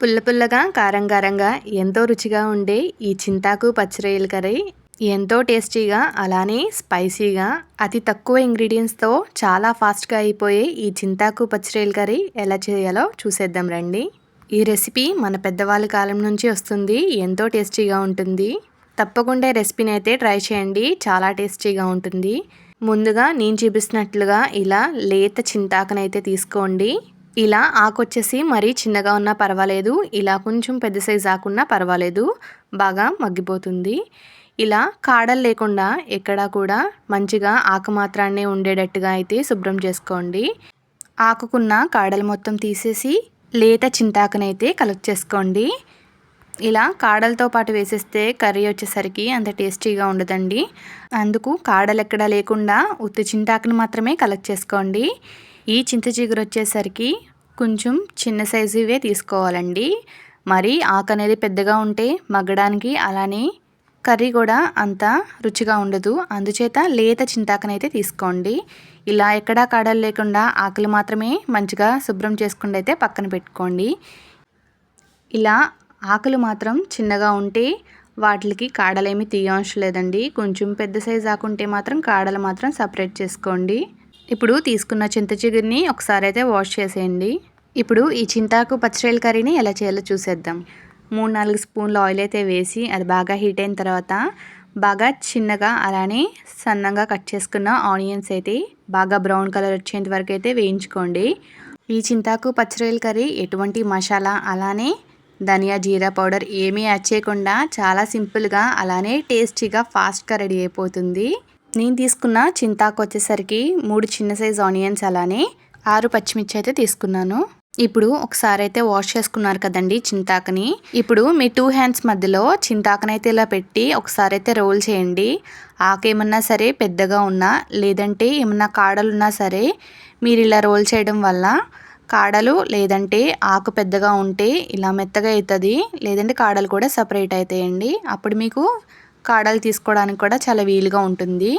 పుల్ల పుల్లగా కారం కారంగా ఎంతో రుచిగా ఉండే ఈ చింతాకు పచ్చిరొయ్యల కర్రీ ఎంతో టేస్టీగా అలానే స్పైసీగా అతి తక్కువ ఇంగ్రీడియంట్స్తో చాలా ఫాస్ట్గా అయిపోయే ఈ చింతాకు పచ్చిరొయ్యల కర్రీ ఎలా చేయాలో చూసేద్దాం రండి. ఈ రెసిపీ మన పెద్దవాళ్ళ కాలం నుంచి వస్తుంది ఎంతో టేస్టీగా ఉంటుంది. తప్పకుండా రెసిపీని అయితే ట్రై చేయండి చాలా టేస్టీగా ఉంటుంది. ముందుగా నేను చూపిస్తున్నట్లుగా ఇలా లేత చింతాకునైతే తీసుకోండి. ఇలా ఆకొచ్చేసి మరీ చిన్నగా ఉన్నా పర్వాలేదు ఇలా కొంచెం పెద్ద సైజ్ ఆకున్నా పర్వాలేదు బాగా మగ్గిపోతుంది. ఇలా కాడలు లేకుండా ఎక్కడా కూడా మంచిగా ఆకు మాత్రాన్నే ఉండేటట్టుగా అయితే శుభ్రం చేసుకోండి. ఆకుకున్న కాడలు మొత్తం తీసేసి లేత చింతాకునైతే కలెక్ట్ చేసుకోండి. ఇలా కాడలతో పాటు వేసేస్తే కర్రీ వచ్చేసరికి అంత టేస్టీగా ఉండదండి. అందుకు కాడలు ఎక్కడా లేకుండా ఉత్తి చింతాకుని మాత్రమే కలెక్ట్ చేసుకోండి. ఈ చింత చిగురు వచ్చేసరికి కొంచెం చిన్న సైజు ఇవే తీసుకోవాలండి. మరి ఆకు అనేది పెద్దగా ఉంటే మగ్గడానికి అలానే కర్రీ కూడా అంత రుచిగా ఉండదు. అందుచేత లేత చింతాకనైతే తీసుకోండి. ఇలా ఎక్కడా కాడలు లేకుండా ఆకులు మాత్రమే మంచిగా శుభ్రం చేసుకుండా అయితే పక్కన పెట్టుకోండి. ఇలా ఆకులు మాత్రం చిన్నగా ఉంటే వాటికి కాడలేమి తీయవసరం లేదండి. కొంచెం పెద్ద సైజు ఆకుంటే మాత్రం కాడలు మాత్రం సపరేట్ చేసుకోండి. ఇప్పుడు తీసుకున్న చింత చిగురిని ఒకసారి అయితే వాష్ చేసేయండి. ఇప్పుడు ఈ చింతాకు పచ్చిరొయ్యల కర్రీని ఎలా చేయాలో చూసేద్దాం. మూడు నాలుగు స్పూన్ల ఆయిల్ అయితే వేసి అది బాగా హీట్ అయిన తర్వాత బాగా చిన్నగా అలానే సన్నంగా కట్ చేసుకున్న ఆనియన్స్ అయితే బాగా బ్రౌన్ కలర్ వచ్చేంత వరకు అయితే వేయించుకోండి. ఈ చింతాకు పచ్చిరొయ్యల కర్రీ ఎటువంటి మసాలా అలానే ధనియా జీరా పౌడర్ ఏమీ యాడ్ చేయకుండా చాలా సింపుల్గా అలానే టేస్టీగా ఫాస్ట్గా రెడీ అయిపోతుంది. నేను తీసుకున్న చింతాకు వచ్చేసరికి మూడు చిన్న సైజ్ ఆనియన్స్ అలానే ఆరు పచ్చిమిర్చి అయితే తీసుకున్నాను. ఇప్పుడు ఒకసారి అయితే వాష్ చేసుకున్నారు కదండి చింతాకుని. ఇప్పుడు మీ టూ హ్యాండ్స్ మధ్యలో చింతాకునైతే ఇలా పెట్టి ఒకసారి అయితే రోల్ చేయండి. ఆకేమన్నా సరే పెద్దగా ఉన్నా లేదంటే ఏమన్నా కాడలు ఉన్నా సరే మీరు ఇలా రోల్ చేయడం వల్ల కాడలు లేదంటే ఆకు పెద్దగా ఉంటే ఇలా మెత్తగా అవుతుంది లేదంటే కాడలు కూడా సపరేట్ అవుతాయండి అప్పుడు మీకు కాడలు తీసుకోవడానికి కూడా చాలా వీలుగా ఉంటుంది.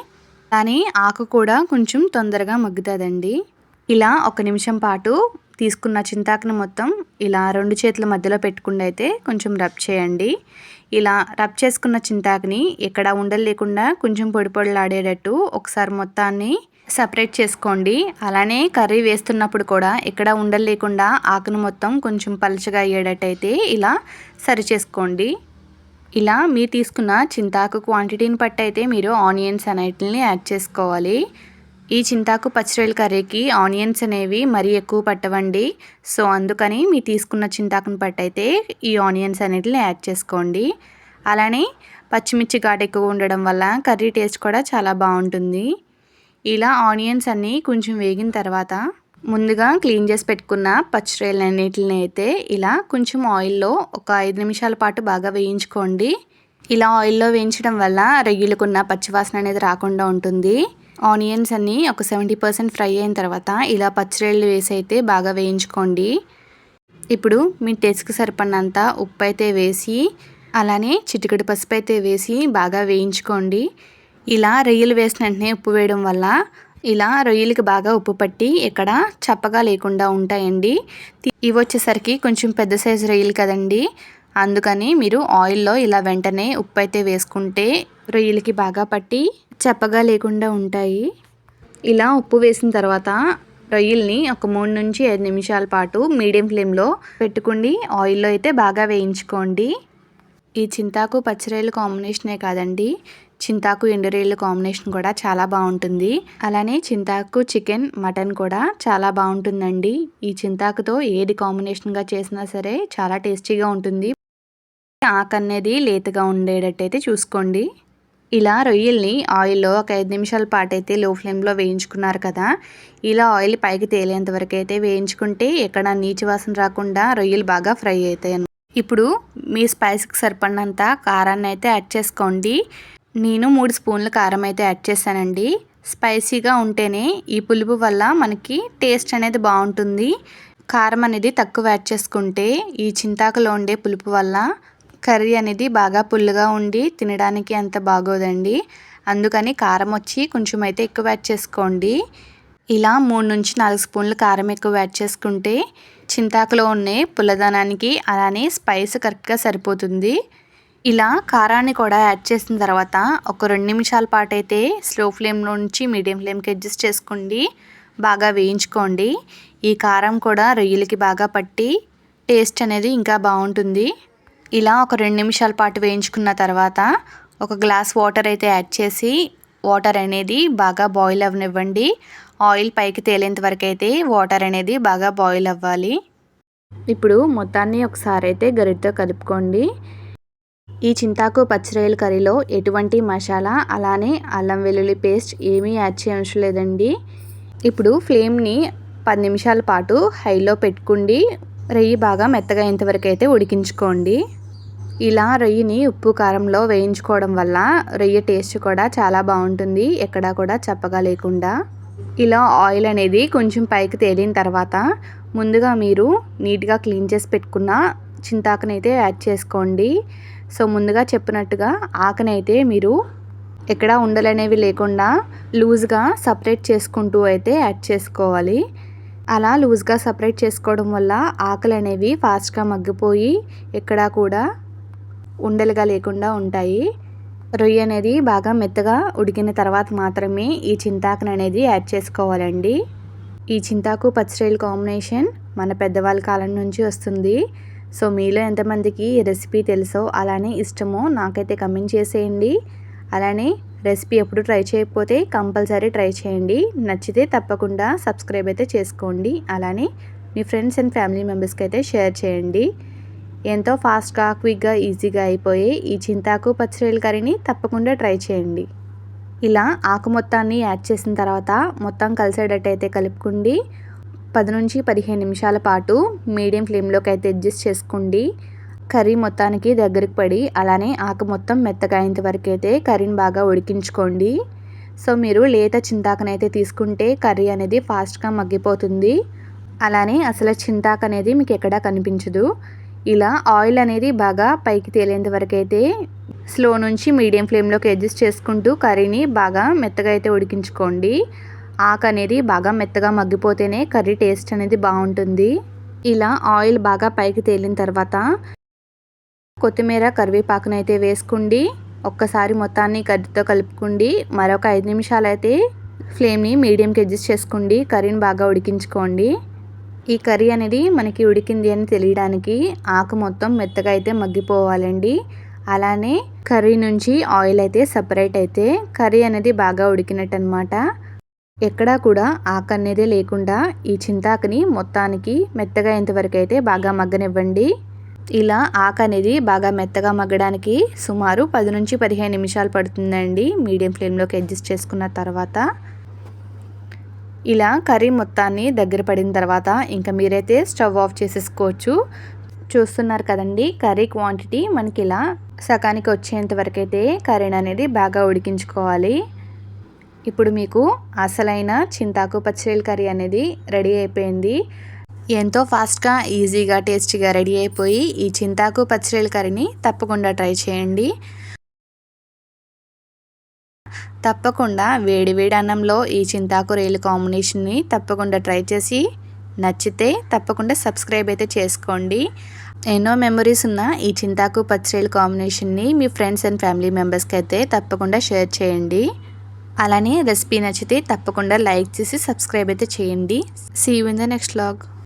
కానీ ఆకు కూడా కొంచెం తొందరగా మగ్గుతుందండి. ఇలా ఒక నిమిషం పాటు తీసుకున్న చింతాకుని మొత్తం ఇలా రెండు చేతుల మధ్యలో పెట్టుకుండా అయితే కొంచెం రబ్ చేయండి. ఇలా రబ్ చేసుకున్న చింతాకుని ఎక్కడ ఉండలు లేకుండా కొంచెం పొడి పొడిలాడేటట్టు ఒకసారి మొత్తాన్ని సపరేట్ చేసుకోండి. అలానే కర్రీ వేస్తున్నప్పుడు కూడా ఎక్కడ ఉండలు లేకుండా ఆకును మొత్తం కొంచెం పలుచగా అయ్యేటట్టు అయితే ఇలా సరి చేసుకోండి. ఇలా మీరు తీసుకున్న చింతాకు క్వాంటిటీని బట్టి అయితే మీరు ఆనియన్స్ అనేటిని యాడ్ చేసుకోవాలి. ఈ చింతాకు పచ్చిరొయ్యల కర్రీకి ఆనియన్స్ అనేవి మరీ ఎక్కువ పట్టవండి. సో అందుకని మీరు తీసుకున్న చింతాకుని బట్టి అయితే ఈ ఆనియన్స్ అనేటిని యాడ్ చేసుకోండి. అలానే పచ్చిమిర్చి ఘాటు ఎక్కువ ఉండడం వల్ల కర్రీ టేస్ట్ కూడా చాలా బాగుంటుంది. ఇలా ఆనియన్స్ అన్నీ కొంచెం వేగిన తర్వాత ముందుగా క్లీన్ చేసి పెట్టుకున్న పచ్చిరొయ్యలన్నిటిని అయితే ఇలా కొంచెం ఆయిల్లో ఒక ఐదు నిమిషాల పాటు బాగా వేయించుకోండి. ఇలా ఆయిల్లో వేయించడం వల్ల రొయ్యలకున్న పచ్చివాసన అనేది రాకుండా ఉంటుంది. ఆనియన్స్ అన్నీ ఒక సెవెంటీ పర్సెంట్ ఫ్రై అయిన తర్వాత ఇలా పచ్చిరొయ్యలు వేసి అయితే బాగా వేయించుకోండి. ఇప్పుడు మీ టేస్ట్కి సరిపడినంత ఉప్పు అయితే వేసి అలానే చిటికడి పసుపు అయితే వేసి బాగా వేయించుకోండి. ఇలా రొయ్యలు వేసిన వెంటనే ఉప్పు వేయడం వల్ల ఇలా రొయ్యలకి బాగా ఉప్పు పట్టి ఇక్కడ చప్పగా లేకుండా ఉంటాయండి. ఇవి వచ్చేసరికి కొంచెం పెద్ద సైజు రొయ్యలు కదండి. అందుకని మీరు ఆయిల్లో ఇలా వెంటనే ఉప్పు అయితే వేసుకుంటే రొయ్యలకి బాగా పట్టి చప్పగా లేకుండా ఉంటాయి. ఇలా ఉప్పు వేసిన తర్వాత రొయ్యల్ని ఒక మూడు నుంచి ఐదు నిమిషాల పాటు మీడియం ఫ్లేమ్లో పెట్టుకుని ఆయిల్లో అయితే బాగా వేయించుకోండి. ఈ చింతాకు పచ్చిరొయ్యల కాంబినేషనే కాదండి. చింతాకు ఎండురేళ్ళు కాంబినేషన్ కూడా చాలా బాగుంటుంది. అలానే చింతాకు చికెన్ మటన్ కూడా చాలా బాగుంటుందండి. ఈ చింతాకుతో ఏది కాంబినేషన్గా చేసినా సరే చాలా టేస్టీగా ఉంటుంది. ఆకు అనేది లేతగా ఉండేటట్టయితే చూసుకోండి. ఇలా రొయ్యల్ని ఆయిల్లో ఒక ఐదు నిమిషాల పాటు అయితే లో ఫ్లేమ్లో వేయించుకున్నారు కదా. ఇలా ఆయిల్ పైకి తేలేంత వరకు అయితే వేయించుకుంటే ఎక్కడ నీచి వాసన రాకుండా రొయ్యలు బాగా ఫ్రై అవుతాయి ఇప్పుడు మీ స్పైస్కి సరిపడినంత కారాన్ని అయితే యాడ్ చేసుకోండి. నేను మూడు స్పూన్ల కారం అయితే యాడ్ చేశానండి. స్పైసీగా ఉంటేనే ఈ పులుపు వల్ల మనకి టేస్ట్ అనేది బాగుంటుంది. కారం అనేది తక్కువ యాడ్ చేసుకుంటే ఈ చింతాకులో ఉండే పులుపు వల్ల కర్రీ అనేది బాగా పుల్లుగా ఉండి తినడానికి అంత బాగోదండి. అందుకని కారం వచ్చి కొంచెం అయితే ఎక్కువ యాడ్ చేసుకోండి. ఇలా మూడు నుంచి నాలుగు స్పూన్లు కారం ఎక్కువ యాడ్ చేసుకుంటే చింతాకులో ఉండే పుల్లదనానికి అలానే స్పైస్ కరెక్ట్గా సరిపోతుంది. ఇలా కారాన్ని కూడా యాడ్ చేసిన తర్వాత ఒక రెండు నిమిషాల పాటు అయితే స్లో ఫ్లేమ్లో నుంచి మీడియం ఫ్లేమ్కి అడ్జస్ట్ చేసుకోండి బాగా వేయించుకోండి. ఈ కారం కూడా రొయ్యలకి బాగా పట్టి టేస్ట్ అనేది ఇంకా బాగుంటుంది. ఇలా ఒక రెండు నిమిషాల పాటు వేయించుకున్న తర్వాత ఒక గ్లాస్ వాటర్ అయితే యాడ్ చేసి వాటర్ అనేది బాగా బాయిల్ అవ్వనివ్వండి. ఆయిల్ పైకి తేలేంత వరకు అయితే వాటర్ అనేది బాగా బాయిల్ అవ్వాలి. ఇప్పుడు మొత్తాన్ని ఒకసారి అయితే గరిటతో కలుపుకోండి. ఈ చింతాకు పచ్చిరొయ్యల కర్రీలో ఎటువంటి మసాలా అలానే అల్లం వెల్లుల్లి పేస్ట్ ఏమీ యాడ్ చేయవలసిన లేదండి ఇప్పుడు ఫ్లేమ్ని పది నిమిషాల పాటు హైలో పెట్టుకుండి రొయ్యి బాగా మెత్తగా అయ్యేంతవరకు అయితే ఉడికించుకోండి. ఇలా రొయ్యిని ఉప్పు కారంలో వేయించుకోవడం వల్ల రొయ్య టేస్ట్ కూడా చాలా బాగుంటుంది ఎక్కడా కూడా చప్పగా లేకుండా. ఇలా ఆయిల్ అనేది కొంచెం పైకి తేలిన తర్వాత ముందుగా మీరు నీట్గా క్లీన్ చేసి పెట్టుకున్న చింతాకునైతే యాడ్ చేసుకోండి. సో ముందుగా చెప్పినట్టుగా ఆకనైతే మీరు ఎక్కడ ఉండలనేవి లేకుండా లూజ్గా సపరేట్ చేసుకుంటూ అయితే యాడ్ చేసుకోవాలి. అలా లూజ్గా సపరేట్ చేసుకోవడం వల్ల ఆకలి అనేవి ఫాస్ట్గా మగ్గిపోయి ఎక్కడా కూడా ఉండలుగా లేకుండా ఉంటాయి. రొయ్య అనేది బాగా మెత్తగా ఉడికిన తర్వాత మాత్రమే ఈ చింతాకును అనేది యాడ్ చేసుకోవాలండి. ఈ చింతాకు పచ్చిరొయ్యల కాంబినేషన్ మన పెద్దవాళ్ళ కాలం నుంచి వస్తుంది. సో మీలో ఎంతమందికి రెసిపీ తెలుసో అలానే ఇష్టమో నాకైతే కమెంట్ చేసేయండి. అలానే రెసిపీ ఎప్పుడు ట్రై చేయకపోతే కంపల్సరీ ట్రై చేయండి. నచ్చితే తప్పకుండా సబ్స్క్రైబ్ అయితే చేసుకోండి. అలానే మీ ఫ్రెండ్స్ అండ్ ఫ్యామిలీ మెంబర్స్కి అయితే షేర్ చేయండి. ఎంతో ఫాస్ట్గా క్విక్గా ఈజీగా అయిపోయే ఈ చింతాకు పచ్చిరొయ్యల కర్రీని తప్పకుండా ట్రై చేయండి. ఇలా ఆకు మొత్తాన్ని యాడ్ చేసిన తర్వాత మొత్తం కలిసేటట్టు అయితే కలుపుకోండి. పది నుంచి పదిహేను నిమిషాల పాటు మీడియం ఫ్లేమ్లోకి అయితే అడ్జస్ట్ చేసుకోండి. కర్రీ మొత్తానికి దగ్గరికి పడి అలానే ఆకు మొత్తం మెత్తగా అయ్యేంత వరకు అయితే కర్రీని బాగా ఉడికించుకోండి. సో మీరు లేత చింతాకనైతే తీసుకుంటే కర్రీ అనేది ఫాస్ట్గా మగ్గిపోతుంది. అలానే అసలు చింతాక అనేది మీకు ఎక్కడా కనిపించదు. ఇలా ఆయిల్ అనేది బాగా పైకి తేలేంత వరకు అయితే స్లో నుంచి మీడియం ఫ్లేమ్లోకి అడ్జస్ట్ చేసుకుంటూ కర్రీని బాగా మెత్తగా అయితే ఉడికించుకోండి. ఆకు అనేది బాగా మెత్తగా మగ్గిపోతేనే కర్రీ టేస్ట్ అనేది బాగుంటుంది. ఇలా ఆయిల్ బాగా పైకి తేలిన తర్వాత కొత్తిమీర కరివేపాకును అయితే వేసుకోండి ఒక్కసారి మొత్తాన్ని కర్రీతో కలుపుకోండి మరొక ఐదు నిమిషాలు అయితే ఫ్లేమ్ని మీడియంకి అడ్జస్ట్ చేసుకోండి కర్రీని బాగా ఉడికించుకోండి. ఈ కర్రీ అనేది మనకి ఉడికింది అని తెలియడానికి ఆకు మొత్తం మెత్తగా అయితే మగ్గిపోవాలండి. అలానే కర్రీ నుంచి ఆయిల్ అయితే సపరేట్ అయితే కర్రీ అనేది బాగా ఉడికినట్టు అనమాట ఎక్కడా కూడా ఆకు అనేది లేకుండా ఈ చింతాకుని మొత్తానికి మెత్తగా ఎంతవరకు అయితే బాగా మగ్గనివ్వండి. ఇలా ఆకు అనేది బాగా మెత్తగా మగ్గడానికి సుమారు పది నుంచి పదిహేను నిమిషాలు పడుతుందండి. మీడియం ఫ్లేమ్లోకి అడ్జస్ట్ చేసుకున్న తర్వాత. ఇలా కర్రీ మొత్తాన్ని దగ్గర పడిన తర్వాత ఇంకా మీరైతే స్టవ్ ఆఫ్ చేసేసుకోవచ్చు. చూస్తున్నారు కదండి కర్రీ క్వాంటిటీ మనకి ఇలా సకానికి వచ్చేంత వరకు అయితే కర్రీని అనేది బాగా ఉడికించుకోవాలి. ఇప్పుడు మీకు అసలైన చింతాకు పచ్చడిల కర్రీ అనేది రెడీ అయిపోయింది. ఎంతో ఫాస్ట్గా ఈజీగా టేస్టీగా రెడీ అయిపోయి ఈ చింతాకు పచ్చడిల కర్రీని తప్పకుండా ట్రై చేయండి. తప్పకుండా వేడి వేడి అన్నంలో ఈ చింతాకు రేలు కాంబినేషన్ని తప్పకుండా ట్రై చేసి నచ్చితే తప్పకుండా సబ్స్క్రైబ్ అయితే చేసుకోండి. ఎన్నో మెమరీస్ ఉన్న ఈ చింతాకు పచ్చిరేలు కాంబినేషన్ని మీ ఫ్రెండ్స్ అండ్ ఫ్యామిలీ మెంబర్స్కి అయితే తప్పకుండా షేర్ చేయండి. అలానే రెసిపీ నచ్చితే తప్పకుండా లైక్ చేసి సబ్స్క్రైబ్ అయితే చేయండి. See you in the next vlog